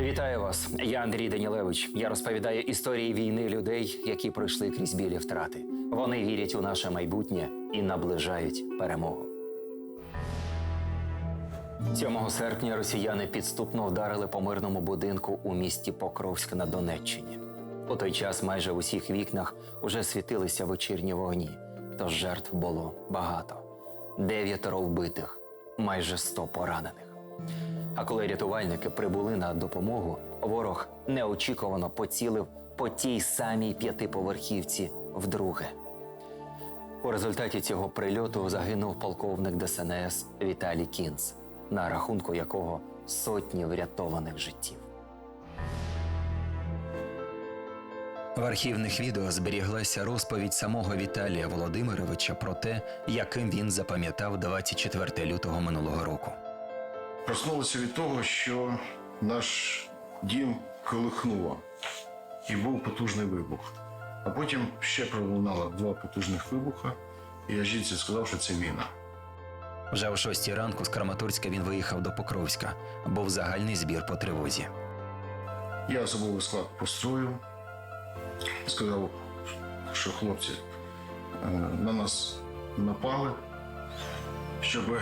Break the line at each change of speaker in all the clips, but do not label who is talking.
Вітаю вас, я Андрій Данілевич. Я розповідаю історії війни людей, які пройшли крізь білі втрати. Вони вірять у наше майбутнє і наближають перемогу. 7 серпня росіяни підступно вдарили по мирному будинку у місті Покровськ на Донеччині. У той час майже в усіх вікнах уже світилися вечірні вогні, тож жертв було багато: дев'ятеро вбитих, майже сто поранених. А коли рятувальники прибули на допомогу, ворог неочікувано поцілив по тій самій п'ятиповерхівці вдруге. У результаті цього прильоту загинув полковник ДСНС Віталій Кінц, на рахунку якого сотні врятованих життів. В архівних відео зберіглася розповідь самого Віталія Володимировича про те, яким він запам'ятав 24 лютого минулого року.
Проснулися від того, що наш дім колихнуло і був потужний вибух. А потім ще пролунало два потужних вибуха, і я жінці сказав, що це міна.
Вже о 6 ранку з Краматорська він виїхав до Покровська. Був загальний збір по тривозі.
Я особовий склад построю, сказав, що хлопці е, на нас напали, щоб е,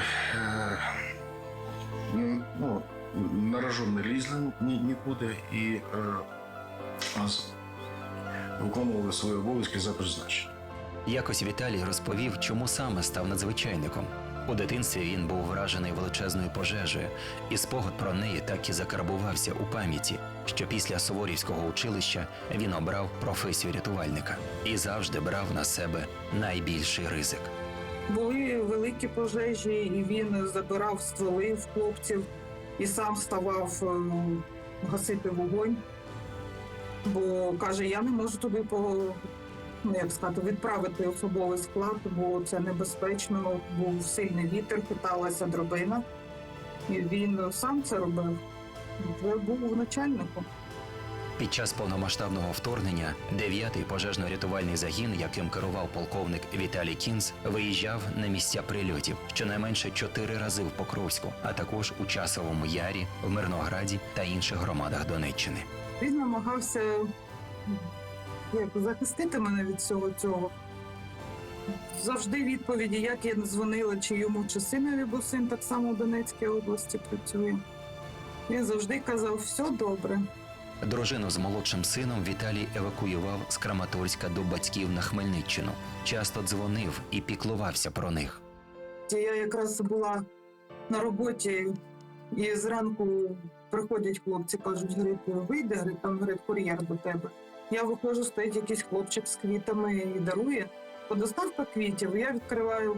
на рожон не лізли ні, нікуди і е, нас виконували свої обов'язки за призначенням.
Якось Віталій розповів, чому саме став надзвичайником. У дитинстві він був вражений величезною пожежею, і спогад про неї так і закарбувався у пам'яті, що після Суворівського училища він обрав професію рятувальника і завжди брав на себе найбільший ризик.
Були великі пожежі, і він забирав стволи в хлопців і сам ставав е, гасити вогонь. Бо каже, я не можу туди по ну, як сказати, відправити особовий склад, бо це небезпечно, був сильний вітер, питалася дробина. І він сам це робив. Бо був начальником.
Під час повномасштабного вторгнення 9-й пожежно-рятувальний загін, яким керував полковник Віталій Кінз, виїжджав на місця прильотів щонайменше чотири рази в Покровську, а також у Часовому Ярі, в Мирнограді та інших громадах Донеччини.
Він намагався як, захистити мене від всього цього. Завжди відповіді, як я дзвонила, чи йому, чи синові, бо син так само в Донецькій області працює. Він завжди казав, все добре.
Дружину з молодшим сином Віталій евакуював з Краматорська до батьків на Хмельниччину. Часто дзвонив і піклувався про них.
Я якраз була на роботі, і зранку приходять хлопці, кажуть, говорить, вийде, говорить, там говорить, кур'єр до тебе. Я виходжу, стоїть якийсь хлопчик з квітами і дарує. Подоставка квітів. Я відкриваю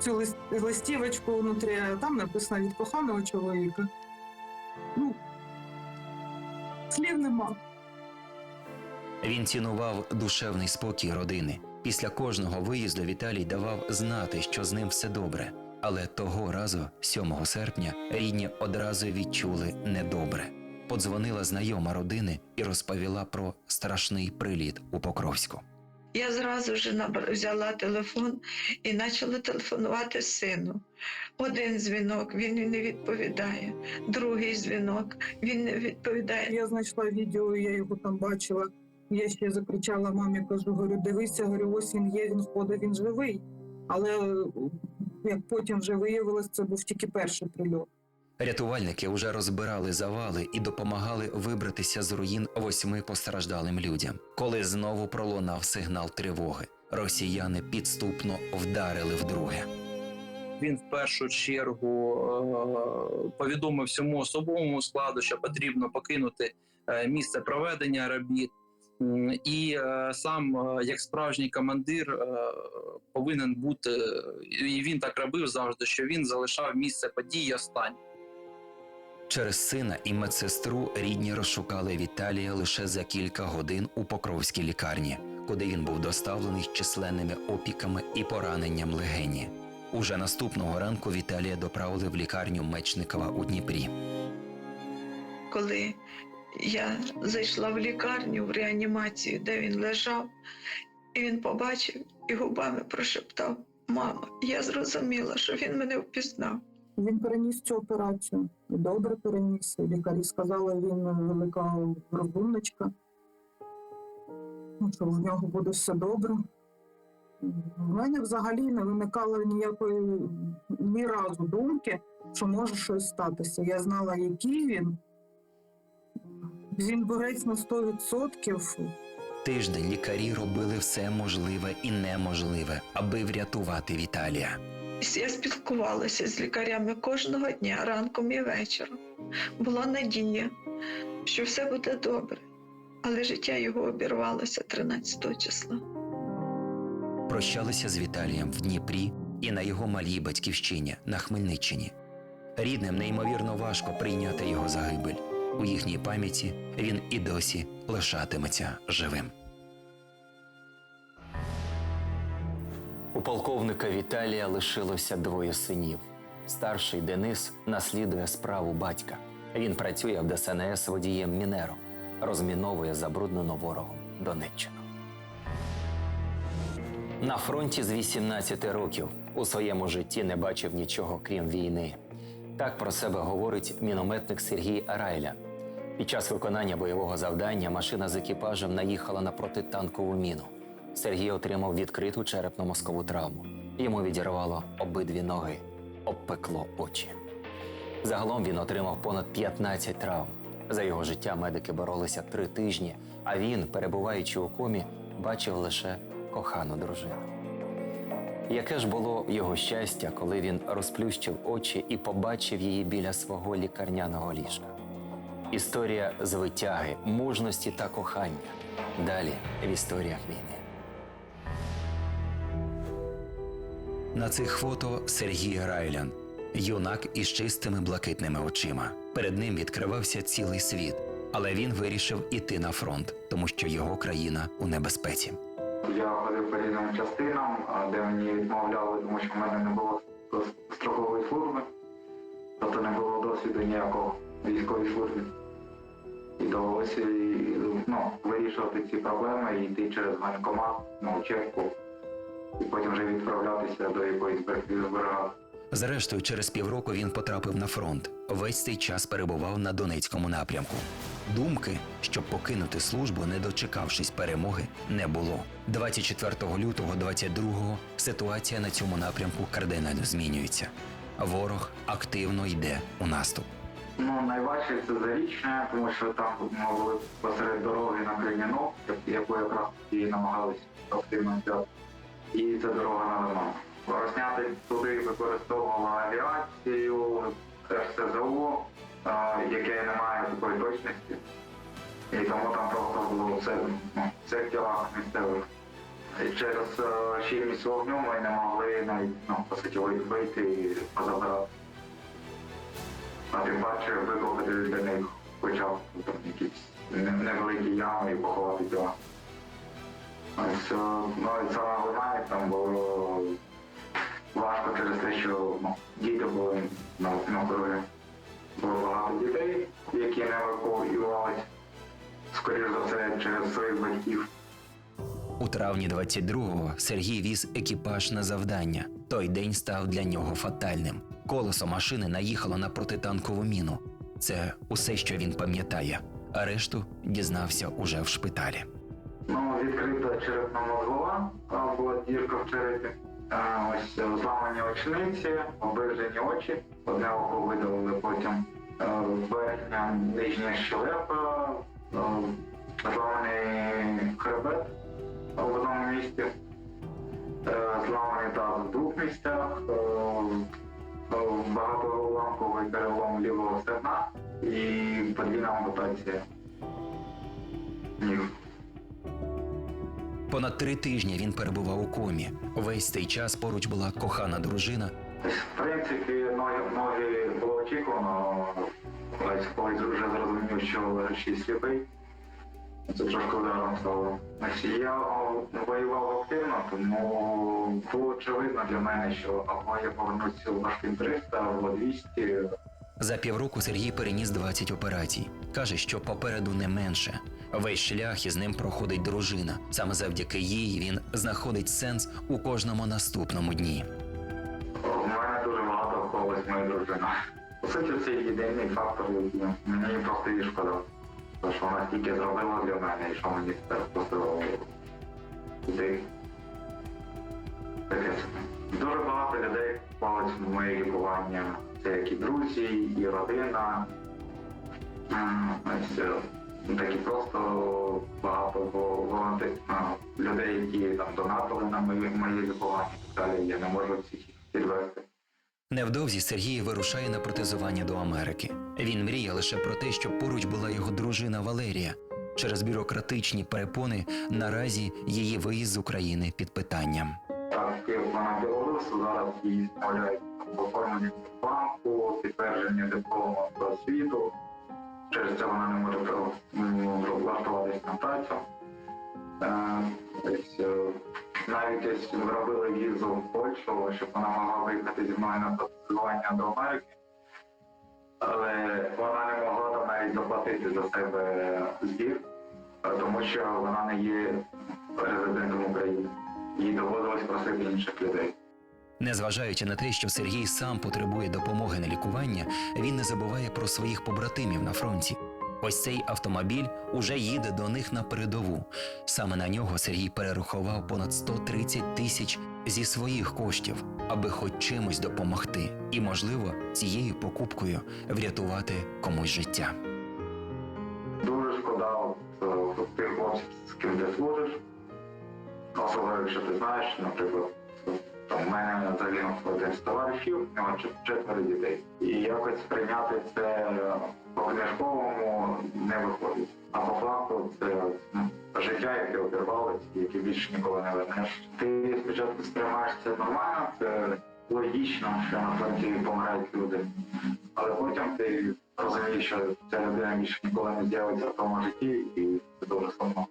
цю лист- листівочку внутрі, а там написано від коханого чоловіка. Ну, слів нема.
Він цінував душевний спокій родини. Після кожного виїзду Віталій давав знати, що з ним все добре. Але того разу, 7 серпня, рідні одразу відчули недобре. Подзвонила знайома родини і розповіла про страшний приліт у Покровську.
Я зразу ж взяла телефон і почала телефонувати сину. Один дзвінок, він не відповідає, другий дзвінок, він не відповідає.
Я знайшла відео, я його там бачила. Я ще закричала мамі, кажу, говорю, дивися, говорю, ось він є, він ходить, він живий. Але е, як потім вже виявилось, це був тільки перший прильот.
Рятувальники вже розбирали завали і допомагали вибратися з руїн восьми постраждалим людям, коли знову пролунав сигнал тривоги. Росіяни підступно вдарили вдруге.
він в першу чергу е, повідомив всьому особовому складу, що потрібно покинути е, місце проведення робіт. І е, сам, як справжній командир, повинен бути, і він так робив завжди, що він залишав місце події останнім.
Через сина і медсестру рідні розшукали Віталія лише за кілька годин у Покровській лікарні, куди він був доставлений численними опіками і пораненням легені. Уже наступного ранку Віталія доправили в лікарню Мечникова у Дніпрі.
Коли я зайшла в лікарню в реанімацію, де він лежав, і він побачив і губами прошептав: Мама, я зрозуміла, що він мене впізнав.
Він переніс цю операцію. Добре переніс. Лікарі сказали, він велика розумничка. Що в нього буде все добре. У мене взагалі не виникало ніякої ні разу думки, що може щось статися. Я знала, який він. Він борець на 100%.
Тиждень лікарі робили все можливе і неможливе, аби врятувати Віталія.
Я спілкувалася з лікарями кожного дня, ранком і вечором. Була надія, що все буде добре. Але життя його обірвалося 13 числа.
Прощалися з Віталієм в Дніпрі і на його малій батьківщині на Хмельниччині. Рідним неймовірно важко прийняти його загибель. У їхній пам'яті він і досі лишатиметься живим.
У полковника Віталія лишилося двоє синів. Старший Денис наслідує справу батька. Він працює в ДСНС водієм Мінером, розміновує забруднену ворогом Донеччину. На фронті з 18 років у своєму житті не бачив нічого крім війни. Так про себе говорить мінометник Сергій Арайля. Під час виконання бойового завдання машина з екіпажем наїхала на протитанкову міну. Сергій отримав відкриту черепно-мозкову травму. Йому відірвало обидві ноги, обпекло очі. Загалом він отримав понад 15 травм. За його життя медики боролися три тижні, а він, перебуваючи у комі, бачив лише кохану дружину. Яке ж було його щастя, коли він розплющив очі і побачив її біля свого лікарняного ліжка. Історія звитяги, мужності та кохання. Далі в історіях війни.
На цих фото Сергій Райлян, юнак із чистими блакитними очима. Перед ним відкривався цілий світ, але він вирішив іти на фронт, тому що його країна у небезпеці.
Я ходив по різним частинам, де мені відмовляли, тому що в мене не було строкової служби, тобто не було досвіду ніякого в військовій службі. І довелося ну, вирішувати ці проблеми і йти через воєнкомат на учебку, і потім вже відправлятися до якоїсь бригади.
Зрештою, через півроку він потрапив на фронт. Весь цей час перебував на Донецькому напрямку. Думки, щоб покинути службу, не дочекавшись перемоги, не було. 24 лютого 22-го ситуація на цьому напрямку кардинально змінюється. Ворог активно йде у наступ.
Ну, найважче це зарічне, тому що там ми були посеред дороги на Крем'яну, яку якраз і намагалися активно взяти. І це дорога на Лиман. Росняти туди використовували авіацію, РСЗО, а, яке не має такої точності. І тому там просто було все, ну, все в тілах місцевих. І через е, щільність вогню ми не могли навіть ну, по суті вийти і позабирати. А тим паче викопати для них хоча б якісь невеликі ями і поховати тіла. Ось, е, ну в Лимані там було важко через те, що ну, діти були на округі. Було багато дітей, які не евакуювалися, скоріш за все, через своїх батьків.
У травні 22-го Сергій віз екіпаж на завдання. Той день став для нього фатальним. Колесо машини наїхало на протитанкову міну. Це усе, що він пам'ятає. А решту дізнався уже в шпиталі.
Відкрита черепна мозгова, а, була дірка в черепі. Ось е, зламані очниці, обижені очі. Одне око видалили потім. Е, Верхня нижня щелепа, е, зламаний хребет в одному місці, зламаний таз в двох місцях, е, перелом лівого стегна і подвійна ампутація ніг.
Понад три тижні він перебував у комі. Весь цей час поруч була кохана дружина,
В принципі, ноги, ноги було очікувано, коли вже зрозумів, що ще сліпий. Це трошки ударом стало. Я воював активно, тому було очевидно для мене, що або я повернуся у важким 300, або 200.
За півроку Сергій переніс 20 операцій. Каже, що попереду не менше. Весь шлях із ним проходить дружина. Саме завдяки їй він знаходить сенс у кожному наступному дні.
У мене дуже багато виховувалась моя дружина. По суті, це єдиний фактор, мені просто її шкода. Тому що вона стільки зробила для мене, і що мені тепер просто. Таке. Дуже багато людей впалось в моє лікування. Це як і друзі, і родина. М, ось, е, Так і просто багато волонтерів, ну, людей, які там донатили на моє, моє лікування і так далі. Я не можу всіх підвести.
Невдовзі Сергій вирушає на протезування до Америки. Він мріє лише про те, щоб поруч була його дружина Валерія. Через бюрократичні перепони наразі її виїзд з України під питанням.
Так, вона білорусу, зараз її оформленні банку, підтвердження диплому про освіту. Через це вона не може влаштуватись на працю. Е, е, навіть ось зробили візу в Польщу, щоб вона могла виїхати зі мною на протезування до Америки. Але вона не могла там навіть заплатити за себе збір, тому що вона не є резидентом України. Їй доводилось просити інших людей.
Незважаючи на те, що Сергій сам потребує допомоги на лікування, він не забуває про своїх побратимів на фронті. Ось цей автомобіль уже їде до них на передову. Саме на нього Сергій перерахував понад 130 тисяч зі своїх коштів, аби хоч чимось допомогти, і, можливо, цією покупкою врятувати комусь життя.
Дуже шкода е, тих хлопців, з ким ти служиш. Особливо, якщо ти знаєш, наприклад, в мене загинув один з товаришів, четверо дітей. І якось прийняти це по книжковому не виходить. А по факту це ну, життя, яке обірвалось, яке більше ніколи не вернеш. Ти спочатку сприймаєш це нормально, це логічно, що на фронті помирають люди. Але потім ти розумієш, що ця людина більше ніколи не з'явиться в тому житті, і це дуже сумно.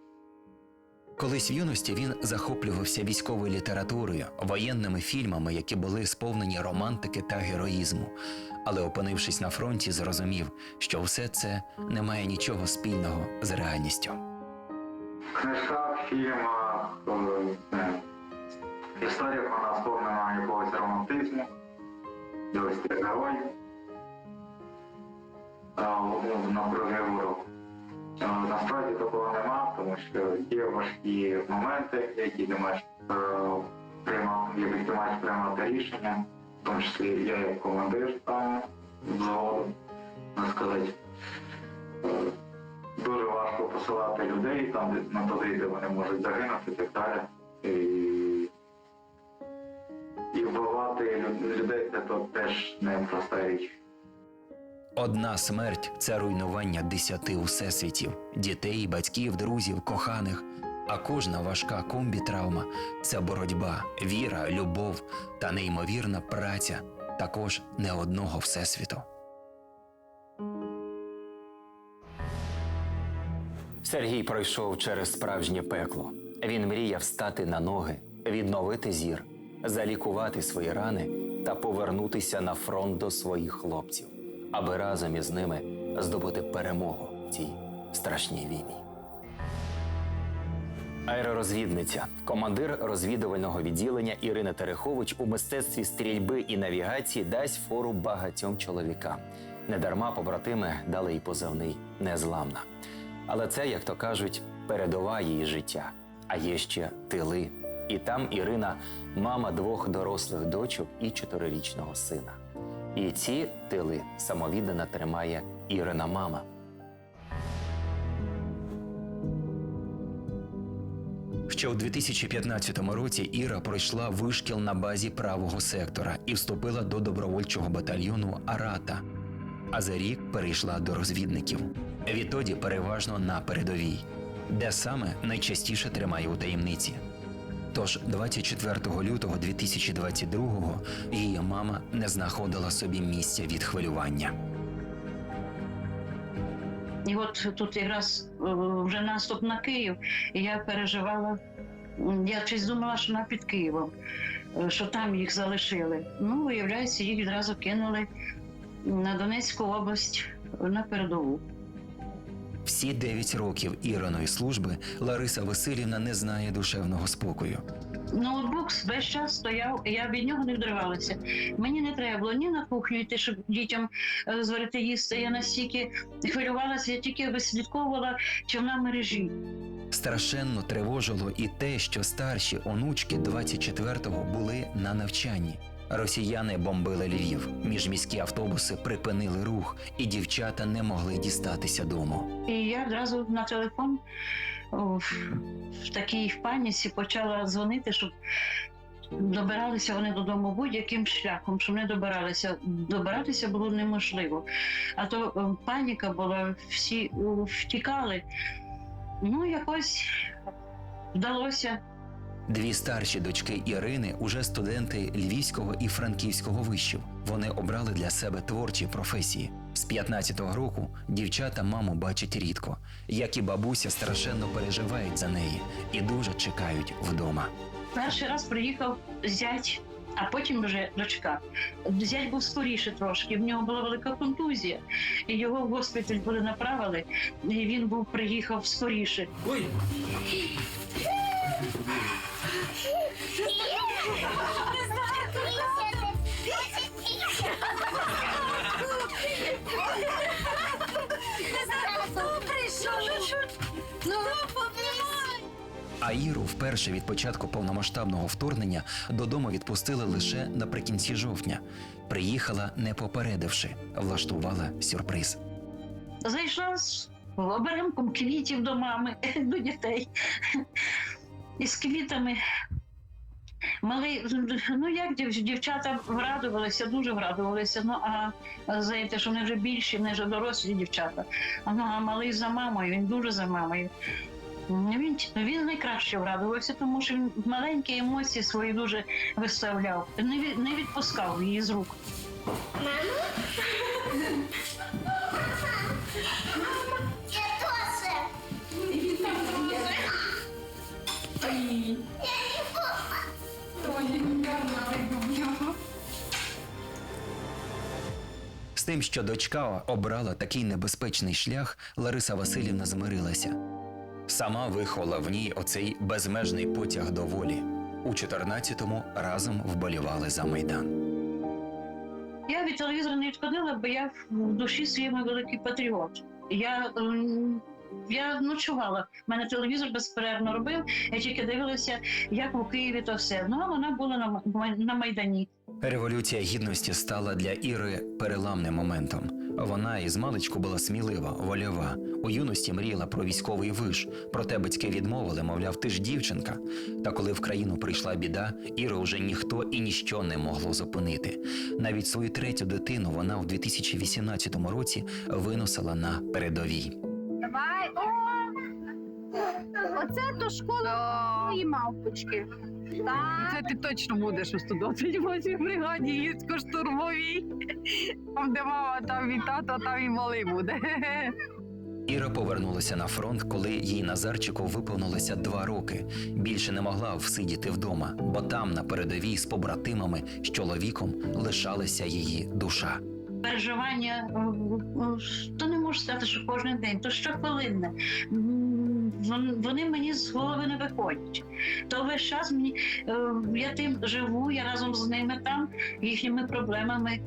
Колись в юності він захоплювався військовою літературою, воєнними фільмами, які були сповнені романтики та героїзму. Але, опинившись на фронті, зрозумів, що все це не має нічого спільного з реальністю.
В книжках, е, не, історіях вона сповнена якогось романтизму, ось ти герой. А, Насправді такого нема, тому що є важкі моменти, які ти маєш е, приймати, ти маєш приймати рішення, в тому числі я як командир там взводу, можна сказати. Е, Дуже важко посилати людей там на туди, де вони можуть загинути і так далі. І, вбивати людей це то теж не проста річ.
Одна смерть це руйнування десяти усесвітів, дітей, батьків, друзів, коханих. А кожна важка комбі-травма це боротьба, віра, любов та неймовірна праця також не одного всесвіту.
Сергій пройшов через справжнє пекло. Він мріяв стати на ноги, відновити зір, залікувати свої рани та повернутися на фронт до своїх хлопців, аби разом із ними здобути перемогу в цій страшній війні. Аеророзвідниця, командир розвідувального відділення Ірина Терехович у мистецтві стрільби і навігації дасть фору багатьом чоловікам. Недарма побратими дали їй позивний незламна. Але це, як то кажуть, передова її життя. А є ще тили. І там Ірина мама двох дорослих дочок і чотирирічного сина. І ці тили самовіддано тримає Ірина мама.
Ще у 2015 році Іра пройшла вишкіл на базі правого сектора і вступила до добровольчого батальйону Арата. А за рік перейшла до розвідників. Відтоді переважно на передовій, де саме найчастіше тримає у таємниці. Тож 24 лютого 2022-го її мама не знаходила собі місця від хвилювання.
І от тут якраз е, вже наступ на Київ, і я переживала. Я щось думала, що вона під Києвом, е, що там їх залишили. Ну, виявляється, їх відразу кинули на Донецьку область на передову.
Всі 9 років Іриної служби Лариса Васильівна не знає душевного спокою.
Ноутбук весь час стояв, я від нього не відривалася. Мені не треба було ні на кухню йти, щоб дітям е, зварити їсти. Я настільки хвилювалася, я тільки вислідковувала, чи вона в мережі.
Страшенно тривожило і те, що старші онучки 24-го були на навчанні. Росіяни бомбили Львів. Міжміські автобуси припинили рух, і дівчата не могли дістатися дому.
І я одразу на телефон о, в, такій паніці почала дзвонити, щоб добиралися вони додому будь-яким шляхом, щоб не добиралися. Добиратися було неможливо. А то е, паніка була, всі втікали. Ну, якось вдалося.
Дві старші дочки Ірини уже студенти Львівського і Франківського вишів. Вони обрали для себе творчі професії. З 15-го року дівчата маму бачать рідко, як і бабуся страшенно переживають за неї і дуже чекають вдома.
Перший раз приїхав зять, а потім вже дочка. Зять був скоріше трошки, в нього була велика контузія, і його в госпіталь були направили, і він був приїхав скоріше.
А Іру вперше від початку повномасштабного вторгнення додому відпустили лише наприкінці жовтня. Приїхала, не попередивши, влаштувала сюрприз.
Зайшла з оберемком квітів до мами, до дітей. І з квітами. Малий, ну як дів- дівчата врадувалися, дуже врадувалися. Ну а знаєте, що вони вже більші, вони вже дорослі дівчата. Ну а малий за мамою, він дуже за мамою. Він, він найкраще врадувався, тому що він маленькі емоції свої дуже виставляв, не, не відпускав її з рук.
З тим, що дочка обрала такий небезпечний шлях, Лариса Васильівна змирилася. Сама виховала в ній оцей безмежний потяг до волі. У 14-му разом вболівали за майдан.
Я від телевізора не відходила, бо я в душі своєму великий патріот. Я, ем, я ночувала. У мене телевізор безперервно робив. Я тільки дивилася, як у Києві то все. Ну а вона була на, на Майдані.
Революція гідності стала для Іри переламним моментом. Вона із маличку була смілива, вольова. У юності мріяла про військовий виш. Проте батьки відмовили, мовляв, ти ж дівчинка. Та коли в країну прийшла біда, Іру вже ніхто і ніщо не могло зупинити. Навіть свою третю дитину вона у 2018 році виносила на передовій.
Давай. Оце то школа моєї мавпочки. Так.
Це ти точно будеш у 128 бригаді гірсько-штурмовій. Там, де мама, там і тато, там і малий буде.
Іра повернулася на фронт, коли їй Назарчику виповнилося два роки. Більше не могла всидіти вдома, бо там, на передовій з побратимами, з чоловіком лишалася її душа.
Переживання, е, е, то не можу сказати, що кожен день, то щохвилинне. Вони мені з голови не виходять. То весь час мені е, я тим живу, я разом з ними там, їхніми проблемами.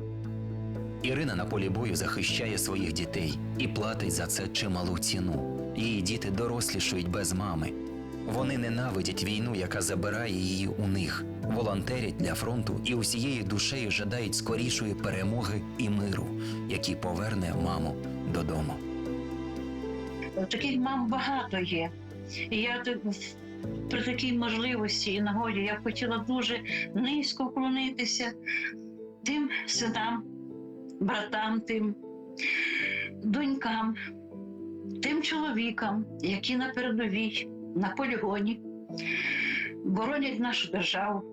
Ірина на полі бою захищає своїх дітей і платить за це чималу ціну. Її діти дорослішують без мами. Вони ненавидять війну, яка забирає її у них, волонтерять для фронту і усією душею жадають скорішої перемоги і миру, який поверне маму додому.
Таких мам багато є. І я при такій можливості і нагоді я б хотіла дуже низько вклонитися тим синам, братам, тим донькам, тим чоловікам, які на передовій, на полігоні, боронять нашу державу.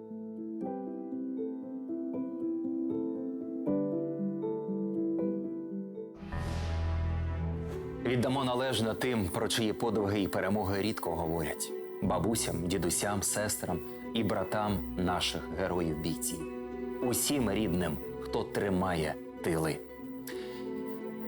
Віддамо належне тим, про чиї подвиги і перемоги рідко говорять бабусям, дідусям, сестрам і братам наших героїв бійців, усім рідним, хто тримає тили.